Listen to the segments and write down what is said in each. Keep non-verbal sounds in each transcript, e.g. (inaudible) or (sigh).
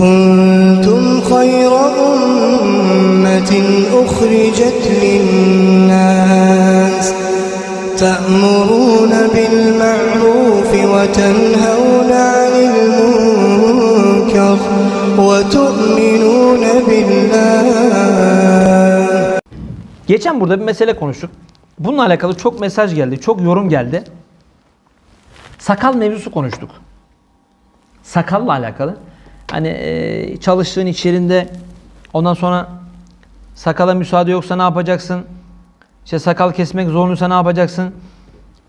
كنتم خير أمة أخرجت للناس تأمرون بالمعروف وتنهون عن المنكر وتؤمنون بالله Geçen burada bir mesele konuştuk. Bununla alakalı çok mesaj geldi, çok yorum geldi. Sakal mevzusu konuştuk. Sakalla alakalı. Hani e, çalıştığın iş yerinde ondan sonra sakala müsaade yoksa ne yapacaksın? İşte sakal kesmek zorunluysa ne yapacaksın?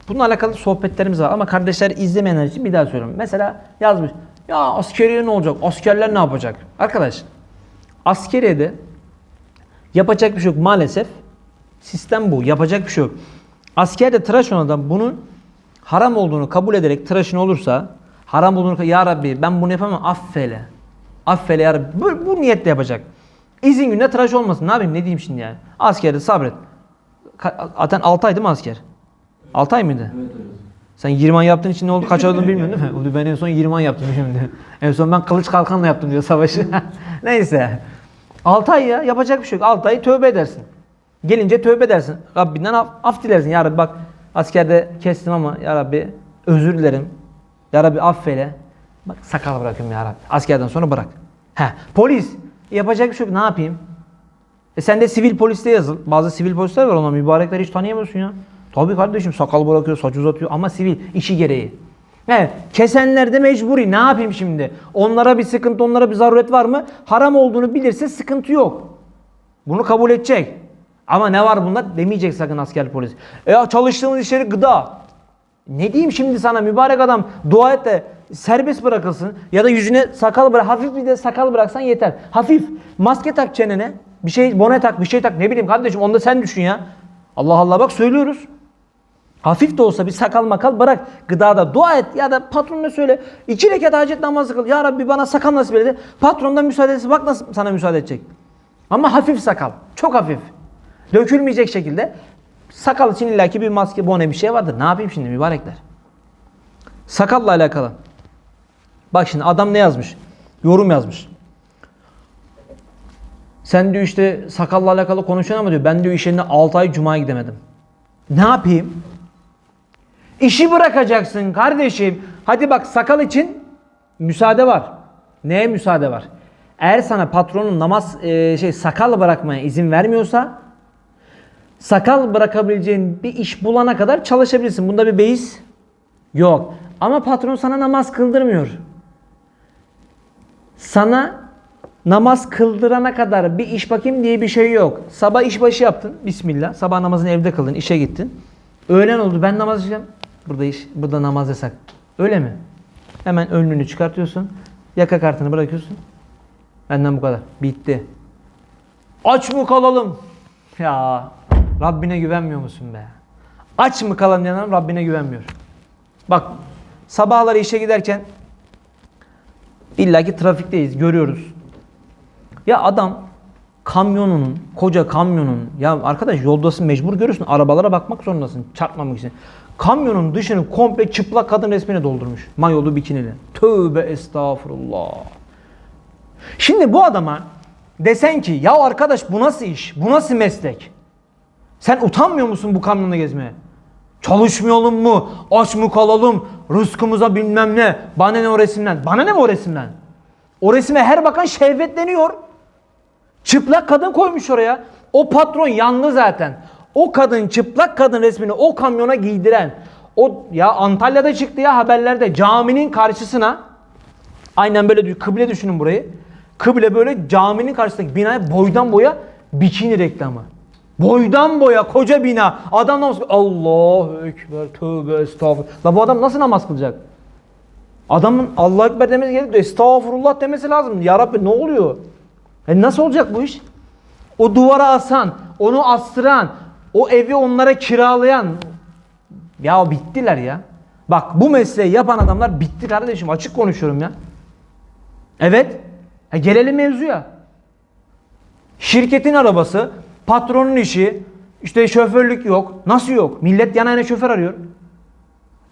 Bununla alakalı sohbetlerimiz var ama kardeşler izlemeyenler için bir daha söylüyorum. Mesela yazmış. Ya askeriye ne olacak? Askerler ne yapacak? Arkadaş askeriyede Yapacak bir şey yok maalesef. Sistem bu. Yapacak bir şey yok. Askerde tıraş olan adam bunun haram olduğunu kabul ederek tıraşın olursa haram olduğunu ya Rabbi ben bunu yapamam affele. Affele ya Rabbi. Bu, bu niyetle yapacak. İzin gününe tıraş olmasın. Ne yapayım ne diyeyim şimdi yani. Askerde sabret. Ka- Zaten 6 ay değil mi asker? 6 ay mıydı? Sen 20 ay yaptığın için ne oldu? Kaç olduğunu bilmiyorsun değil mi? Ulan (laughs) Ben en son 20 ay yaptım şimdi. En son ben kılıç kalkanla yaptım diyor savaşı. (laughs) Neyse. 6 ay ya yapacak bir şey yok. 6 ay tövbe edersin. Gelince tövbe edersin. Rabbinden af, af dilersin. Ya Rabbi bak askerde kestim ama ya Rabbi özür dilerim. Ya Rabbi affeyle. Bak sakal bırakıyorum ya Rabbi. Askerden sonra bırak. He, polis. Yapacak bir şey yok. Ne yapayım? E sen de sivil poliste yazıl. Bazı sivil polisler var onlar mübarekleri hiç tanıyamıyorsun ya. Tabii kardeşim sakal bırakıyor, saç uzatıyor ama sivil işi gereği. Evet, kesenler de mecburi. Ne yapayım şimdi? Onlara bir sıkıntı, onlara bir zaruret var mı? Haram olduğunu bilirse sıkıntı yok. Bunu kabul edecek. Ama ne var bunda? Demeyecek sakın asker polis. E ya çalıştığımız iş yeri gıda. Ne diyeyim şimdi sana mübarek adam dua et de serbest bırakılsın ya da yüzüne sakal bırak hafif bir de sakal bıraksan yeter. Hafif maske tak çenene bir şey bone tak bir şey tak ne bileyim kardeşim onu da sen düşün ya. Allah Allah bak söylüyoruz. Hafif de olsa bir sakal makal bırak gıdada dua et ya da patronuna söyle. iki rekat hacet namazı kıl. Ya Rabbi bana sakal nasip eyle. Patrondan müsaade etsin bak nasıl sana müsaade edecek. Ama hafif sakal. Çok hafif. Dökülmeyecek şekilde. Sakal için illaki bir maske, bone bir şey vardır. Ne yapayım şimdi mübarekler? Sakalla alakalı. Bak şimdi adam ne yazmış? Yorum yazmış. Sen diyor işte sakalla alakalı konuşuyorsun ama diyor ben diyor iş yerine 6 ay cumaya gidemedim. Ne yapayım? İşi bırakacaksın kardeşim. Hadi bak sakal için müsaade var. Neye müsaade var? Eğer sana patronun namaz e, şey sakal bırakmaya izin vermiyorsa sakal bırakabileceğin bir iş bulana kadar çalışabilirsin. Bunda bir beis yok. Ama patron sana namaz kıldırmıyor. Sana namaz kıldırana kadar bir iş bakayım diye bir şey yok. Sabah işbaşı yaptın. Bismillah. Sabah namazını evde kıldın. işe gittin. Öğlen oldu. Ben namaz işlem. Burada iş, burada namaz yasak. Öyle mi? Hemen önlüğünü çıkartıyorsun. Yaka kartını bırakıyorsun. Benden bu kadar. Bitti. Aç mı kalalım? Ya Rabbine güvenmiyor musun be? Aç mı kalalım diyen Rabbine güvenmiyor. Bak sabahları işe giderken illaki trafikteyiz görüyoruz. Ya adam kamyonunun, koca kamyonun ya arkadaş yoldasın mecbur görüyorsun. Arabalara bakmak zorundasın çarpmamak için. Kamyonun dışını komple çıplak kadın resmine doldurmuş. Mayolu bikinili. Tövbe estağfurullah. Şimdi bu adama desen ki ya arkadaş bu nasıl iş? Bu nasıl meslek? Sen utanmıyor musun bu kamyonla gezmeye? Çalışmayalım mı? Aç mı kalalım? Rızkımıza bilmem ne. Bana ne o resimden? Bana ne o resimden? O resime her bakan şehvetleniyor. Çıplak kadın koymuş oraya. O patron yanlı zaten. O kadın çıplak kadın resmini o kamyona giydiren. O ya Antalya'da çıktı ya haberlerde caminin karşısına aynen böyle kıble düşünün burayı. Kıble böyle caminin karşısındaki binaya boydan boya bikini reklamı. Boydan boya koca bina. Adam namaz. Allahu Ekber tövbe estağfurullah. La bu adam nasıl namaz kılacak? Adamın Allahu Ekber demesi gerekiyor. Estağfurullah demesi lazım. Ya Rabbi ne oluyor? E nasıl olacak bu iş? O duvara asan, onu astıran, o evi onlara kiralayan. Ya bittiler ya. Bak bu mesleği yapan adamlar bitti kardeşim. Açık konuşuyorum ya. Evet. E gelelim mevzuya. Şirketin arabası, patronun işi, işte şoförlük yok. Nasıl yok? Millet yana yana şoför arıyor.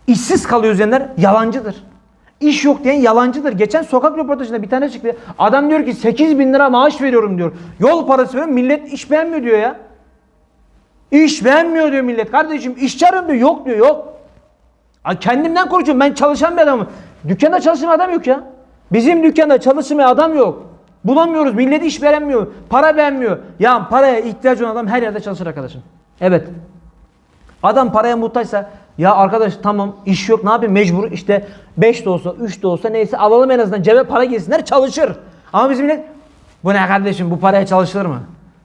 İşsiz kalıyor diyenler yalancıdır. İş yok diyen yalancıdır. Geçen sokak röportajında bir tane çıktı. Adam diyor ki 8 bin lira maaş veriyorum diyor. Yol parası veriyorum. Millet iş beğenmiyor diyor ya. İş beğenmiyor diyor millet. Kardeşim işçi arıyorum diyor. Yok diyor yok. Kendimden konuşuyorum. Ben çalışan bir adamım. Dükkanda çalışan adam yok ya. Bizim dükkanda çalışmaya adam yok. Bulamıyoruz. Millet iş beğenmiyor. Para beğenmiyor. Ya paraya ihtiyacı olan adam her yerde çalışır arkadaşım. Evet. Adam paraya muhtaçsa ya arkadaş tamam iş yok ne yapayım mecbur işte 5 de olsa 3 de olsa neyse alalım en azından cebe para girsinler çalışır. Ama bizim millet bu ne kardeşim bu paraya çalışılır mı?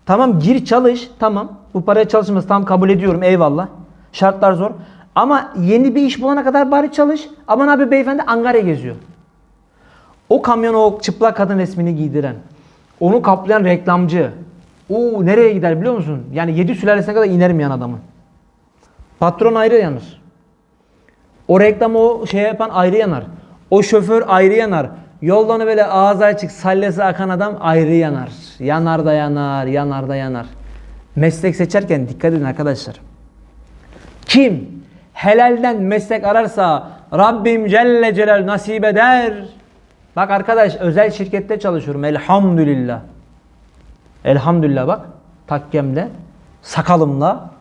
Tamam gir çalış tamam bu paraya çalışması tam kabul ediyorum eyvallah. Şartlar zor. Ama yeni bir iş bulana kadar bari çalış. Aman abi beyefendi Angarya geziyor. O kamyona o çıplak kadın resmini giydiren, onu kaplayan reklamcı. O nereye gider biliyor musun? Yani 7 sülalesine kadar inerim yan adamın. Patron ayrı yanar. O reklam o şey yapan ayrı yanar. O şoför ayrı yanar. Yoldan böyle ağzı açık sallesi akan adam ayrı yanar. Yanar da yanar, yanar da yanar. Meslek seçerken dikkat edin arkadaşlar. Kim helalden meslek ararsa Rabbim Celle Celal nasip eder. Bak arkadaş özel şirkette çalışıyorum elhamdülillah. Elhamdülillah bak takkemle, sakalımla,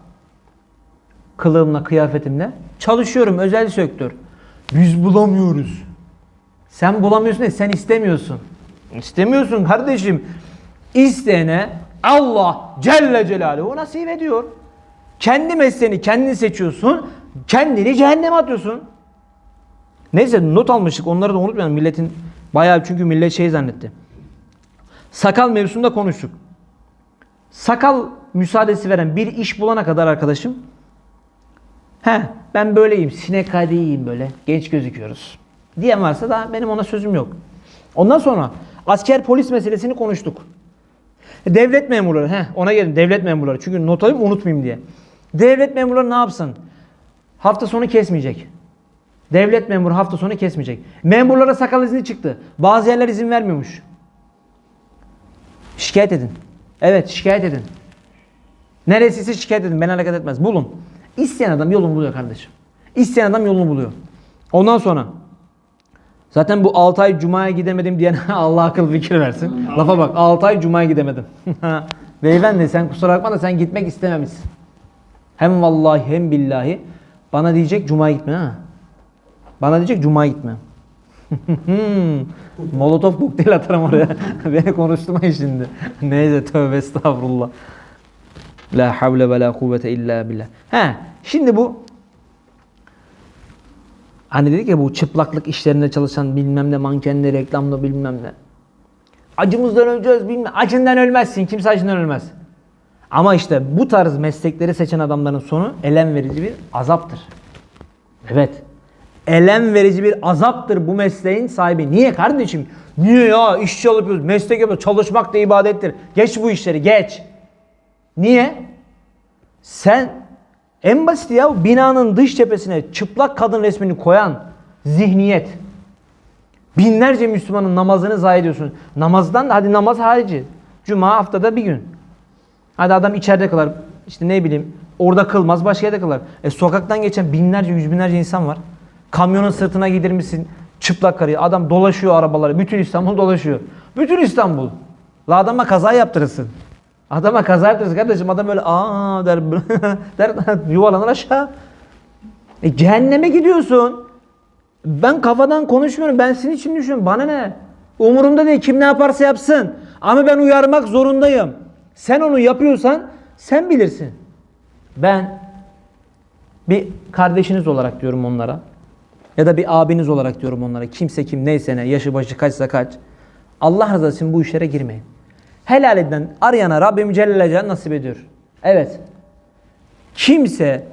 kılığımla, kıyafetimle çalışıyorum özel sektör. Biz bulamıyoruz. Sen bulamıyorsun değil, sen istemiyorsun. İstemiyorsun kardeşim. İsteyene Allah Celle Celaluhu nasip ediyor. Kendi mesleğini kendin seçiyorsun. Kendini cehenneme atıyorsun. Neyse not almıştık. Onları da unutmayalım. Milletin bayağı çünkü millet şey zannetti. Sakal mevzusunda konuştuk. Sakal müsaadesi veren bir iş bulana kadar arkadaşım He ben böyleyim. Sinek kadiyim böyle. Genç gözüküyoruz. Diyen varsa da benim ona sözüm yok. Ondan sonra asker polis meselesini konuştuk. Devlet memurları, he ona gelin devlet memurları. Çünkü not alayım unutmayayım diye. Devlet memurları ne yapsın? Hafta sonu kesmeyecek. Devlet memuru hafta sonu kesmeyecek. Memurlara sakal izni çıktı. Bazı yerler izin vermiyormuş. Şikayet edin. Evet şikayet edin. Neresiyse şikayet edin. Ben hareket etmez. Bulun. İsteyen adam yolunu buluyor kardeşim. İsteyen adam yolunu buluyor. Ondan sonra zaten bu 6 ay cumaya gidemedim diyen (laughs) Allah akıl fikir versin. Lafa bak 6 ay cumaya gidemedim. (laughs) Beyefendi sen kusura bakma da sen gitmek istememişsin. Hem vallahi hem billahi bana diyecek cumaya gitme ha. Bana diyecek cumaya gitme. (laughs) Molotov kokteyl atarım oraya. (laughs) Beni konuşturmayın şimdi. (laughs) Neyse tövbe estağfurullah. La havle ve la kuvvete illa billah. He, şimdi bu hani dedik ya bu çıplaklık işlerinde çalışan bilmem ne mankenli reklamda bilmem ne. Acımızdan öleceğiz bilmem. Acından ölmezsin. Kimse acından ölmez. Ama işte bu tarz meslekleri seçen adamların sonu elem verici bir azaptır. Evet. Elem verici bir azaptır bu mesleğin sahibi. Niye kardeşim? Niye ya? İş yapıyoruz, meslek yapıyoruz. Çalışmak da ibadettir. Geç bu işleri, geç. Niye? Sen en basit ya binanın dış cephesine çıplak kadın resmini koyan zihniyet. Binlerce Müslümanın namazını zayi ediyorsun. Namazdan da hadi namaz harici. Cuma haftada bir gün. Hadi adam içeride kılar. İşte ne bileyim orada kılmaz başka yerde kılar. E sokaktan geçen binlerce yüz binlerce insan var. Kamyonun sırtına giydirmişsin çıplak karıyı. Adam dolaşıyor arabaları. Bütün İstanbul dolaşıyor. Bütün İstanbul. La adama kaza yaptırırsın. Adama kaza yaptırırsın kardeşim. Adam böyle aa der, (laughs) der yuvarlanır aşağı. E cehenneme gidiyorsun. Ben kafadan konuşmuyorum. Ben senin için düşünüyorum. Bana ne? Umurumda değil. Kim ne yaparsa yapsın. Ama ben uyarmak zorundayım. Sen onu yapıyorsan sen bilirsin. Ben bir kardeşiniz olarak diyorum onlara. Ya da bir abiniz olarak diyorum onlara. Kimse kim neyse ne yaşı başı kaçsa kaç. Allah rızası için bu işlere girmeyin. Helal eden arayana Rabbim Celle Celaluhu nasip ediyor. Evet. Kimse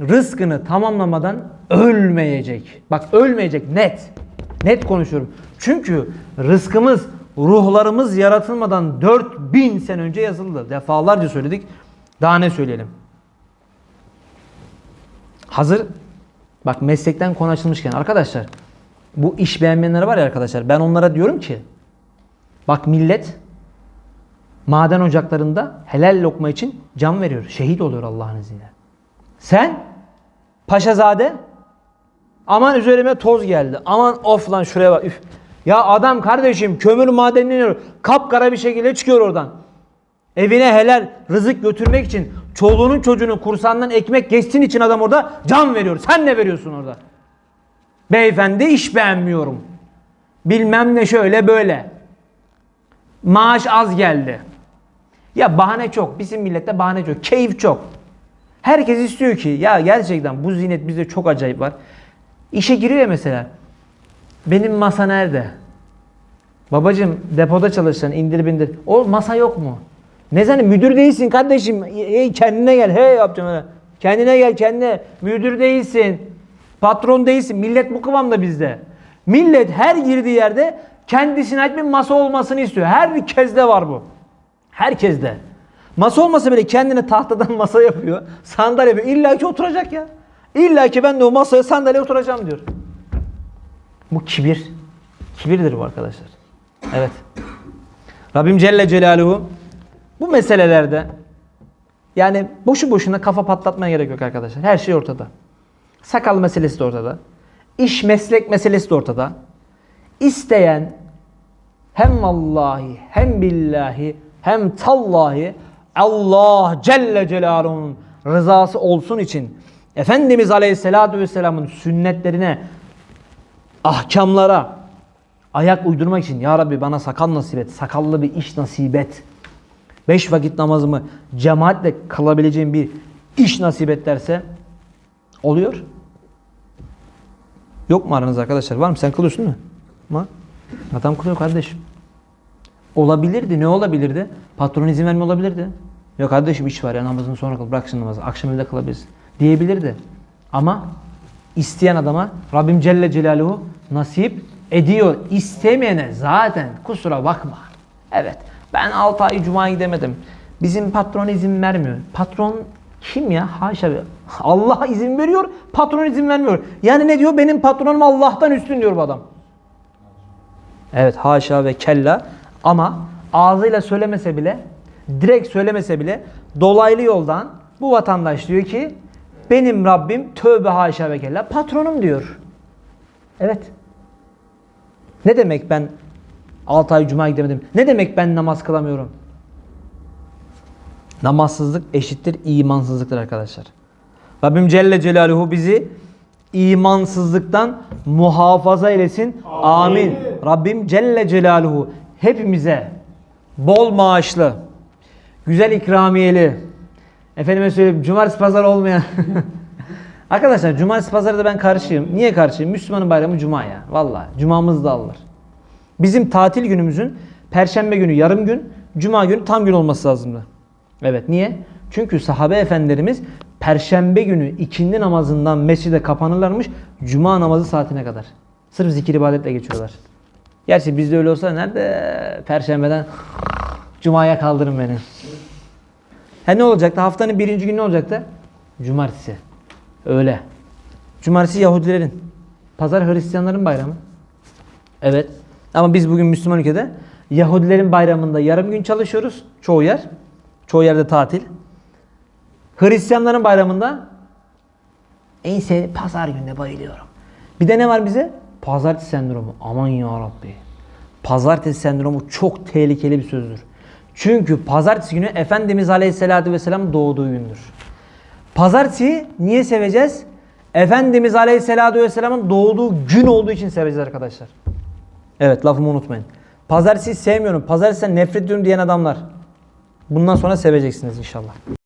rızkını tamamlamadan ölmeyecek. Bak ölmeyecek net. Net konuşuyorum. Çünkü rızkımız ruhlarımız yaratılmadan 4000 sene önce yazıldı. Defalarca söyledik. Daha ne söyleyelim? Hazır bak meslekten konu açılmışken arkadaşlar bu iş beğenmeyenler var ya arkadaşlar ben onlara diyorum ki bak millet maden ocaklarında helal lokma için can veriyor. Şehit oluyor Allah'ın izniyle. Sen Paşazade Aman üzerime toz geldi. Aman of lan şuraya bak. Üf. Ya adam kardeşim kömür madenine iniyor. Kapkara bir şekilde çıkıyor oradan. Evine helal rızık götürmek için çoluğunun çocuğunun kursandan ekmek geçsin için adam orada can veriyor. Sen ne veriyorsun orada? Beyefendi iş beğenmiyorum. Bilmem ne şöyle böyle. Maaş az geldi. Ya bahane çok. Bizim millette bahane çok. Keyif çok. Herkes istiyor ki ya gerçekten bu zinet bizde çok acayip var. İşe giriyor ya mesela. Benim masa nerede? Babacım depoda çalışan indir bindir. O masa yok mu? Ne sen müdür değilsin kardeşim. Hey, kendine gel. Hey yapacağım öyle. Kendine gel kendine. Müdür değilsin. Patron değilsin. Millet bu kıvamda bizde. Millet her girdiği yerde kendisine ait bir masa olmasını istiyor. Herkeste var bu. Herkeste. Masa olmasa bile kendine tahtadan (laughs) masa yapıyor. Sandalye yapıyor. İlla ki oturacak ya. İlla ki ben de o masaya sandalye oturacağım diyor. Bu kibir. Kibirdir bu arkadaşlar. Evet. Rabbim Celle Celaluhu bu meselelerde yani boşu boşuna kafa patlatmaya gerek yok arkadaşlar. Her şey ortada. Sakal meselesi de ortada. İş meslek meselesi de ortada. İsteyen hem vallahi hem billahi hem tallahi Allah Celle Celaluhu'nun rızası olsun için Efendimiz Aleyhisselatü Vesselam'ın sünnetlerine ahkamlara ayak uydurmak için Ya Rabbi bana sakal nasip et, sakallı bir iş nasip et. Beş vakit namazımı cemaatle kılabileceğim bir iş nasip et derse oluyor. Yok mu aranızda arkadaşlar? Var mı? Sen kılıyorsun değil mi? Var. Adam kılıyor kardeşim. Olabilirdi. Ne olabilirdi? Patron izin vermiyor olabilirdi. Yok kardeşim iş var ya namazını sonra kıl. Bırak şimdi namazı. Akşam evde kılabilirsin. Diyebilirdi. Ama isteyen adama Rabbim Celle Celaluhu nasip ediyor. İstemeyene zaten kusura bakma. Evet. Ben 6 ay Cuma'ya gidemedim. Bizim patron izin vermiyor. Patron kim ya? Haşa be. Allah izin veriyor, patron izin vermiyor. Yani ne diyor? Benim patronum Allah'tan üstün diyor bu adam. Evet haşa ve kella ama ağzıyla söylemese bile direkt söylemese bile dolaylı yoldan bu vatandaş diyor ki benim Rabbim tövbe haşa ve kella patronum diyor. Evet. Ne demek ben 6 ay cuma gidemedim? Ne demek ben namaz kılamıyorum? Namazsızlık eşittir imansızlıktır arkadaşlar. Rabbim Celle Celaluhu bizi imansızlıktan muhafaza eylesin. Amin. Rabbim Celle Celaluhu hepimize bol maaşlı, güzel ikramiyeli, efendime söyleyeyim cumartesi pazar olmayan (laughs) Arkadaşlar cumartesi pazarı da ben karşıyım. Niye karşıyım? Müslümanın bayramı cuma ya. Vallahi cumamız da alır. Bizim tatil günümüzün perşembe günü yarım gün, cuma günü tam gün olması lazımdı. Evet niye? Çünkü sahabe efendilerimiz perşembe günü ikindi namazından mescide kapanırlarmış cuma namazı saatine kadar. Sırf zikir ibadetle geçiyorlar. Gerçi bizde öyle olsa nerede perşembeden cumaya kaldırın beni. He ne olacaktı? Haftanın birinci günü ne olacaktı? Cumartesi. Öyle. Cumartesi Yahudilerin. Pazar Hristiyanların bayramı. Evet. Ama biz bugün Müslüman ülkede Yahudilerin bayramında yarım gün çalışıyoruz. Çoğu yer. Çoğu yerde tatil. Hristiyanların bayramında en sev pazar gününe bayılıyorum. Bir de ne var bize? Pazartesi sendromu. Aman ya Rabbi. Pazartesi sendromu çok tehlikeli bir sözdür. Çünkü pazartesi günü Efendimiz Aleyhisselatü Vesselam doğduğu gündür. Pazartesi niye seveceğiz? Efendimiz Aleyhisselatü Vesselam'ın doğduğu gün olduğu için seveceğiz arkadaşlar. Evet lafımı unutmayın. Pazartesi sevmiyorum, pazartesi'den nefret ediyorum diyen adamlar. Bundan sonra seveceksiniz inşallah.